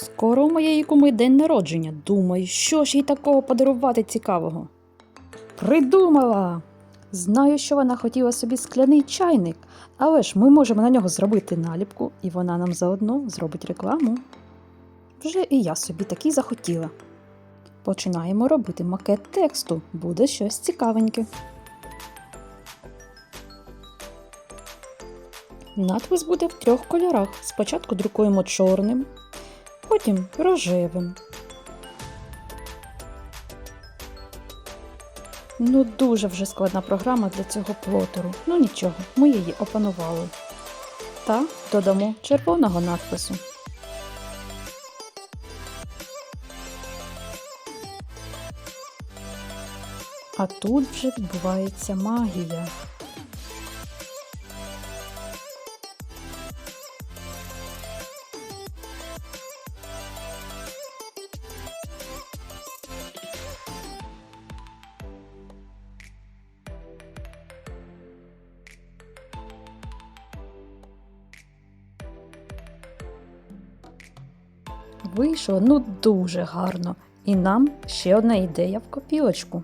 Скоро у моєї куми день народження. Думаю, що ж їй такого подарувати цікавого. Придумала! Знаю, що вона хотіла собі скляний чайник, але ж ми можемо на нього зробити наліпку, і вона нам заодно зробить рекламу. Вже і я собі таки захотіла. Починаємо робити макет тексту. Буде щось цікавеньке. Надпис буде в трьох кольорах. Спочатку друкуємо чорним, потім рожевим. Ну, дуже вже складна програма для цього плотеру. Ну нічого, ми її опанували. Та додамо червоного надпису. А тут вже відбувається магія. Вийшло ну дуже гарно. І нам ще одна ідея в копілочку.